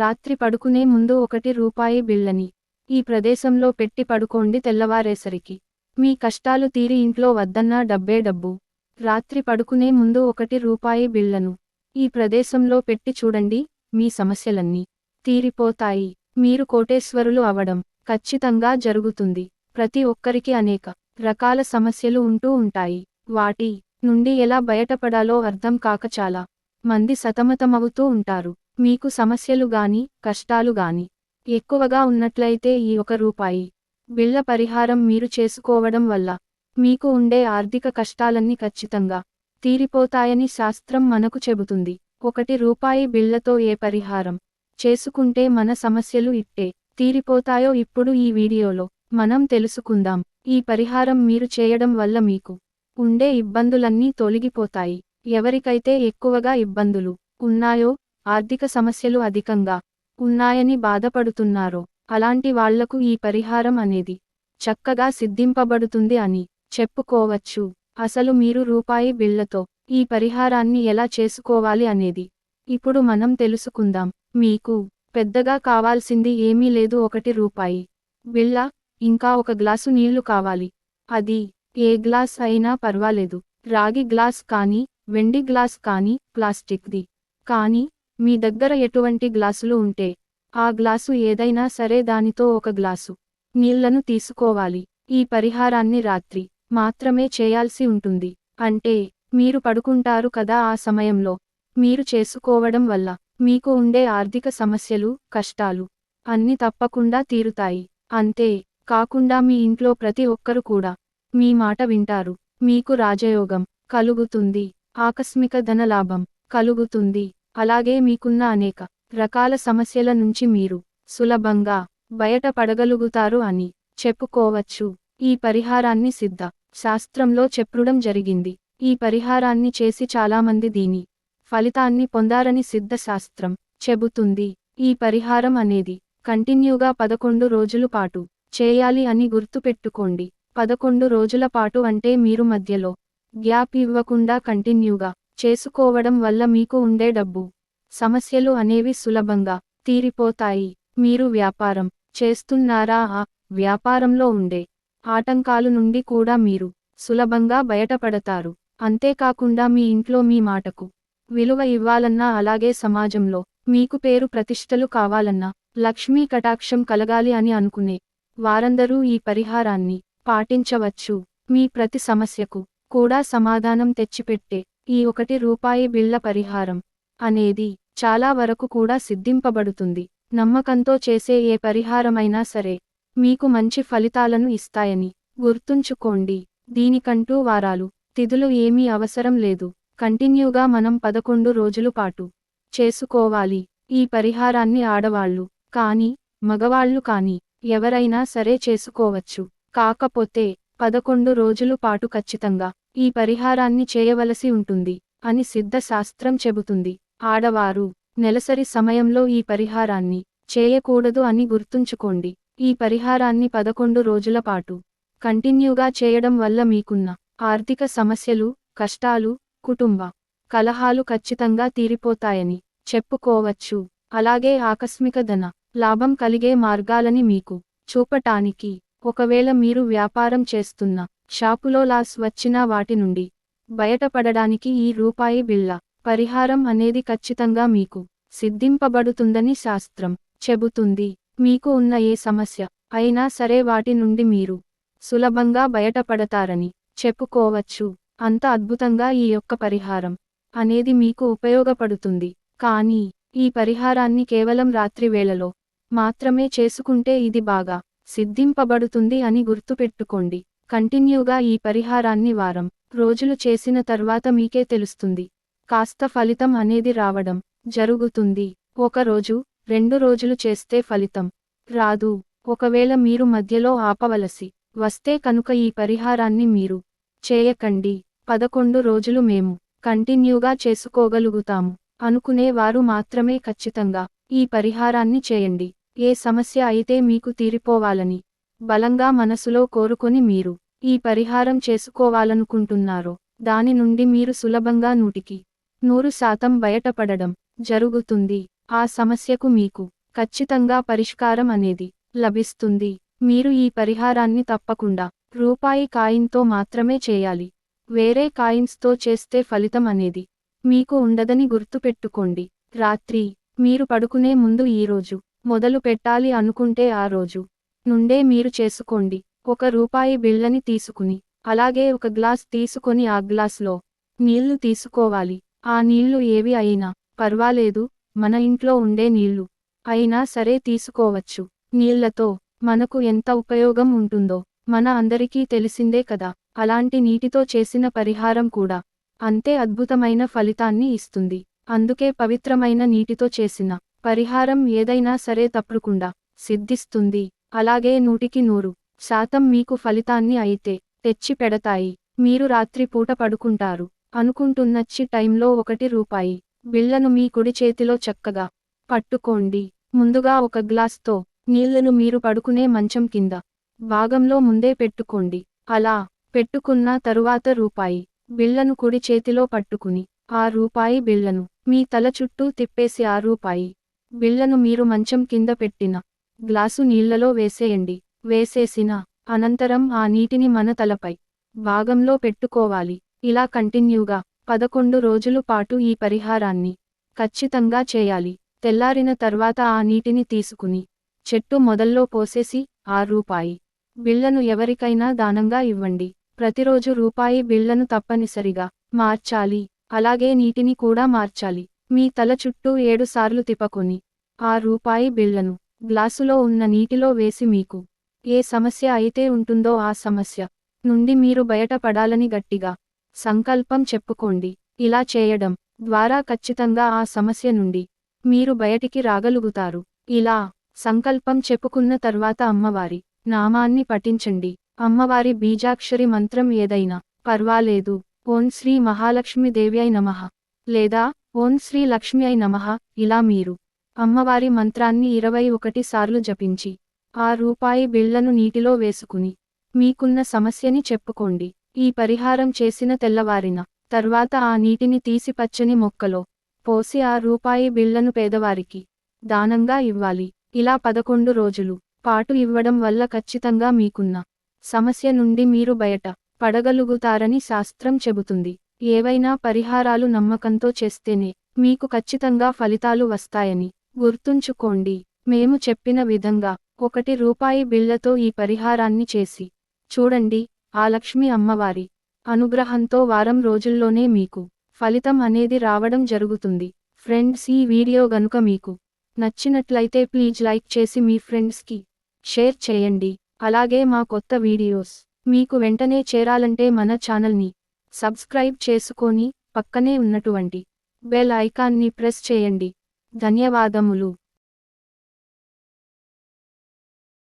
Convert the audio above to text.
రాత్రి పడుకునే ముందు ఒకటి రూపాయి బిళ్ళని ఈ ప్రదేశంలో పెట్టి పడుకోండి తెల్లవారేసరికి. మీ కష్టాలు తీరి ఇంట్లో వద్దన్నా డబ్బే డబ్బు. రాత్రి పడుకునే ముందు ఒకటి రూపాయి బిళ్ళను ఈ ప్రదేశంలో పెట్టి చూడండి మీ సమస్యలన్నీ తీరిపోతాయి. మీరు కోటేశ్వరులు అవడం ఖచ్చితంగా జరుగుతుంది. ప్రతి ఒక్కరికి అనేక రకాల సమస్యలు ఉంటూ ఉంటాయి. వాటి నుండి ఎలా బయటపడాలో అర్థం కాక చాలా మంది సతమతమవుతూ ఉంటారు. మీకు సమస్యలు గాని కష్టాలు గాని ఎక్కువగా ఉన్నట్లయితే ఈ ఒక రూపాయి బిళ్ళ పరిహారం మీరు చేసుకోవడం వల్ల మీకు ఉండే ఆర్థిక కష్టాలన్నీ ఖచ్చితంగా తీరిపోతాయని శాస్త్రం మనకు చెబుతుంది. ఒకటి రూపాయి బిళ్ళతో ఏ పరిహారం చేసుకుంటే మన సమస్యలు ఇట్టే తీరిపోతాయో ఇప్పుడు ఈ వీడియోలో మనం తెలుసుకుందాం. ఈ పరిహారం మీరు చేయడం వల్ల మీకు ఉండే ఇబ్బందులన్నీ తొలగిపోతాయి. ఎవరికైతే ఎక్కువగా ఇబ్బందులు ఉన్నాయో ఆర్థిక సమస్యలు అధికంగా ఉన్నాయని బాధపడుతున్నారో. అలాంటి వాళ్ళకు ఈ పరిహారం అనేది చక్కగా సిద్ధింపబడుతుంది అని చెప్పుకోవచ్చు. అసలు మీరు రూపాయి బిళ్ళతో ఈ పరిహారాన్ని ఎలా చేసుకోవాలి అనేది ఇప్పుడు మనం తెలుసుకుందాం. మీకు పెద్దగా కావాల్సింది ఏమీ లేదు ఒకటి రూపాయి బిళ్ళ ఇంకా ఒక గ్లాసు నీళ్ళు కావాలి. అది ఏ గ్లాస్ అయినా పర్వాలేదు. రాగి గ్లాస్ కానీ వెండి గ్లాస్ కానీ ప్లాస్టిక్ది కానీ మీ దగ్గర ఎటువంటి గ్లాసులు ఉంటే ఆ గ్లాసు ఏదైనా సరే దానితో ఒక గ్లాసు. నీళ్ళను తీసుకోవాలి. ఈ పరిహారాన్ని రాత్రి మాత్రమే చేయాల్సి ఉంటుంది. అంటే మీరు పడుకుంటారు కదా ఆ సమయంలో. మీరు చేసుకోవడం వల్ల మీకు ఉండే ఆర్థిక సమస్యలు కష్టాలు అన్ని తప్పకుండా తీరుతాయి. అంతే కాకుండా మీ ఇంట్లో ప్రతి ఒక్కరు కూడా మీ మాట వింటారు. మీకు రాజయోగం కలుగుతుంది. ఆకస్మిక ధనలాభం కలుగుతుంది. అలాగే మీకున్న అనేక రకాల సమస్యల నుంచి మీరు సులభంగా బయటపడగలుగుతారు అని చెప్పుకోవచ్చు. ఈ పరిహారాన్ని సిద్ధ శాస్త్రంలో చెప్పడం జరిగింది. ఈ పరిహారాన్ని చేసి చాలామంది దీని ఫలితాన్ని పొందారని సిద్ధ శాస్త్రం చెబుతుంది. ఈ పరిహారం అనేది కంటిన్యూగా పదకొండు రోజుల పాటు చేయాలి అని గుర్తుపెట్టుకోండి. పదకొండు రోజుల పాటు అంటే మీరు మధ్యలో గ్యాప్ ఇవ్వకుండా కంటిన్యూగా చేసుకోవడం వల్ల మీకు ఉండే డబ్బు సమస్యలు అనేవి సులభంగా తీరిపోతాయి. మీరు వ్యాపారం చేస్తున్నారా? ఆ వ్యాపారంలో ఉండే ఆటంకాలు నుండి కూడా మీరు సులభంగా బయటపడతారు. అంతేకాకుండా మీ ఇంట్లో మీ మాటకు విలువ ఇవ్వాలన్నా అలాగే సమాజంలో మీకు పేరు ప్రతిష్టలు కావాలన్నా లక్ష్మీ కటాక్షం కలగాలి అని అనుకునే వారందరూ ఈ పరిహారాన్ని పాటించవచ్చు. మీ ప్రతి సమస్యకు కూడా సమాధానం తెచ్చిపెట్టే ఈ ఒకటి రూపాయి బిళ్ళ పరిహారం అనేది చాలా వరకు కూడా సిద్ధింపబడుతుంది. నమ్మకంతో చేసే ఏ పరిహారమైనా సరే మీకు మంచి ఫలితాలను ఇస్తాయని గుర్తుంచుకోండి. దీనికంటూ వారాలు తిథులు ఏమీ అవసరం లేదు. కంటిన్యూగా మనం పదకొండు రోజులు పాటు చేసుకోవాలి. ఈ పరిహారాన్ని ఆడవాళ్ళు కాని మగవాళ్ళు కాని ఎవరైనా సరే చేసుకోవచ్చు. కాకపోతే పదకొండు రోజులు పాటు ఖచ్చితంగా ఈ పరిహారాన్ని చేయవలసి ఉంటుంది అని సిద్ధశాస్త్రం చెబుతుంది. ఆడవారు నెలసరి సమయంలో ఈ పరిహారాన్ని చేయకూడదు అని గుర్తుంచుకోండి. ఈ పరిహారాన్ని పదకొండు రోజుల పాటు కంటిన్యూగా చేయడం వల్ల మీకున్న ఆర్థిక సమస్యలు కష్టాలు కుటుంబ కలహాలు ఖచ్చితంగా తీరిపోతాయని చెప్పుకోవచ్చు. అలాగే ఆకస్మిక ధన లాభం కలిగే మార్గాలని మీకు చూపటానికి ఒకవేళ మీరు వ్యాపారం చేస్తున్న షాపులో లాస్ వచ్చినా వాటి నుండి బయటపడడానికి ఈ రూపాయి బిళ్ళ పరిహారం అనేది ఖచ్చితంగా మీకు సిద్ధింపబడుతుందని శాస్త్రం చెబుతుంది. మీకు ఉన్న ఏ సమస్య అయినా సరే వాటి నుండి మీరు సులభంగా బయటపడతారని చెప్పుకోవచ్చు. అంత అద్భుతంగా ఈ యొక్క పరిహారం అనేది మీకు ఉపయోగపడుతుంది. కానీ ఈ పరిహారాన్ని కేవలం రాత్రి వేళలో మాత్రమే చేసుకుంటే ఇది బాగా సిద్ధింపబడుతుంది అని గుర్తుపెట్టుకోండి. కంటిన్యూగా ఈ పరిహారాన్ని వారం రోజులు చేసిన తర్వాత మీకే తెలుస్తుంది. కాస్త ఫలితం అనేది రావడం జరుగుతుంది. ఒక రోజు రెండు రోజులు చేస్తే ఫలితం రాదు. ఒకవేళ మీరు మధ్యలో ఆపవలసి వస్తే కనుక ఈ పరిహారాన్ని మీరు చేయకండి. పదకొండు రోజులు మేము కంటిన్యూగా చేసుకోగలుగుతాము అనుకునే వారు మాత్రమే ఖచ్చితంగా ఈ పరిహారాన్ని చేయండి. ఏ సమస్య అయితే మీకు తీరిపోవాలని బలంగా మనసులో కోరుకొని మీరు ఈ పరిహారం చేసుకోవాలనుకుంటున్నారో దాని నుండి మీరు సులభంగా నూటికి నూరు శాతం బయటపడడం జరుగుతుంది. ఆ సమస్యకు మీకు ఖచ్చితంగా పరిష్కారం అనేది లభిస్తుంది. మీరు ఈ పరిహారాన్ని తప్పకుండా రూపాయి కాయిన్తో మాత్రమే చేయాలి. వేరే కాయిన్స్తో చేస్తే ఫలితం అనేది మీకు ఉండదని గుర్తుపెట్టుకోండి. రాత్రి మీరు పడుకునే ముందు ఈరోజు మొదలు పెట్టాలి అనుకుంటే ఆ రోజు నుండే మీరు చేసుకోండి. ఒక రూపాయి బిళ్ళని తీసుకుని అలాగే ఒక గ్లాస్ తీసుకొని ఆ గ్లాస్లో నీళ్ళు తీసుకోవాలి. ఆ నీళ్ళు ఏవి అయినా పర్వాలేదు మన ఇంట్లో ఉండే నీళ్ళు అయినా సరే తీసుకోవచ్చు. నీళ్ళతో మనకు ఎంత ఉపయోగం ఉంటుందో మన అందరికీ తెలిసిందే కదా. అలాంటి నీటితో చేసిన పరిహారం కూడా అంతే అద్భుతమైన ఫలితాన్ని ఇస్తుంది. అందుకే పవిత్రమైన నీటితో చేసిన పరిహారం ఏదైనా సరే తప్పకుండా సిద్ధిస్తుంది. అలాగే నూటికి నూరు శాతం మీకు ఫలితాన్ని అయితే తెచ్చి పెడతాయి. మీరు రాత్రి పూట పడుకుంటారు. అనుకుంటున్నచ్చి టైంలో ఒకటి రూపాయి. బిళ్ళను మీ కుడి చేతిలో చక్కగా పట్టుకోండి. ముందుగా ఒక గ్లాస్తో నీళ్ళను మీరు పడుకునే మంచం కింద భాగంలో ముందే పెట్టుకోండి. అలా పెట్టుకున్న తరువాత రూపాయి. బిళ్ళను కుడి చేతిలో పట్టుకుని ఆ రూపాయి బిళ్ళను మీ తల చుట్టూ తిప్పేసి ఆ రూపాయి బిళ్ళను మీరు మంచం కింద పెట్టిన గ్లాసు నీళ్ళలో వేసేయండి. వేసేసిన అనంతరం ఆ నీటిని మన తలపై భాగంలో పెట్టుకోవాలి. ఇలా కంటిన్యూగా పదకొండు రోజులు పాటు ఈ పరిహారాన్ని ఖచ్చితంగా చేయాలి. తెల్లారిన తర్వాత ఆ నీటిని తీసుకుని చెట్టు మొదల్లో పోసేసి ఆ రూపాయి బిళ్ళను ఎవరికైనా దానంగా ఇవ్వండి. ప్రతిరోజు రూపాయి బిళ్ళను తప్పనిసరిగా మార్చాలి. అలాగే నీటిని కూడా మార్చాలి. మీ తల చుట్టూ ఏడుసార్లు తిప్పకొని ఆ రూపాయి బిళ్ళను గ్లాసులో ఉన్న నీటిలో వేసి మీకు ఏ సమస్య అయితే ఉంటుందో ఆ సమస్య నుండి మీరు బయటపడాలని గట్టిగా సంకల్పం చెప్పుకోండి. ఇలా చేయడం ద్వారా ఖచ్చితంగా ఆ సమస్య నుండి మీరు బయటికి రాగలుగుతారు. ఇలా సంకల్పం చెప్పుకున్న తర్వాత అమ్మవారి నామాన్ని పఠించండి. అమ్మవారి బీజాక్షరి మంత్రం ఏదైనా పర్వాలేదు. ఓం శ్రీ మహాలక్ష్మి అయి నమః. లేదా ఓం శ్రీ లక్ష్మి అయి నమః. ఇలా మీరు అమ్మవారి మంత్రాన్ని ఇరవై ఒకటి సార్లు జపించి ఆ రూపాయి బిళ్ళను నీటిలో వేసుకుని మీకున్న సమస్యని చెప్పుకోండి. ఈ పరిహారం చేసిన తెల్లవారిన తర్వాత ఆ నీటిని తీసి పచ్చని మొక్కలో పోసి ఆ రూపాయి బిళ్ళను పేదవారికి దానంగా ఇవ్వాలి. ఇలా పదకొండు రోజులు పాటు ఇవ్వడం వల్ల ఖచ్చితంగా మీకున్న సమస్య నుండి మీరు బయట పడగలుగుతారని శాస్త్రం చెబుతుంది. ఏవైనా పరిహారాలు నమ్మకంతో చేస్తేనే మీకు ఖచ్చితంగా ఫలితాలు వస్తాయని గుర్తుంచుకోండి మేము చెప్పిన విధంగా ఒకటి రూపాయి బిళ్ళతో ఈ పరిహారాన్ని చేసి చూడండి ఆ లక్ష్మి అమ్మవారి అనుగ్రహంతో వారం రోజుల్లోనే మీకు ఫలితం అనేది రావడం జరుగుతుంది. ఫ్రెండ్స్ ఈ వీడియో గనుక మీకు నచ్చినట్లయితే ప్లీజ్ లైక్ చేసి మీ ఫ్రెండ్స్కి షేర్ చేయండి. అలాగే మా కొత్త వీడియోస్ మీకు వెంటనే చేరాలంటే మన ఛానల్ని సబ్స్క్రైబ్ చేసుకొని పక్కనే ఉన్నటువంటి బెల్ ఐకాన్ని ప్రెస్ చేయండి. ధన్యవాదములు.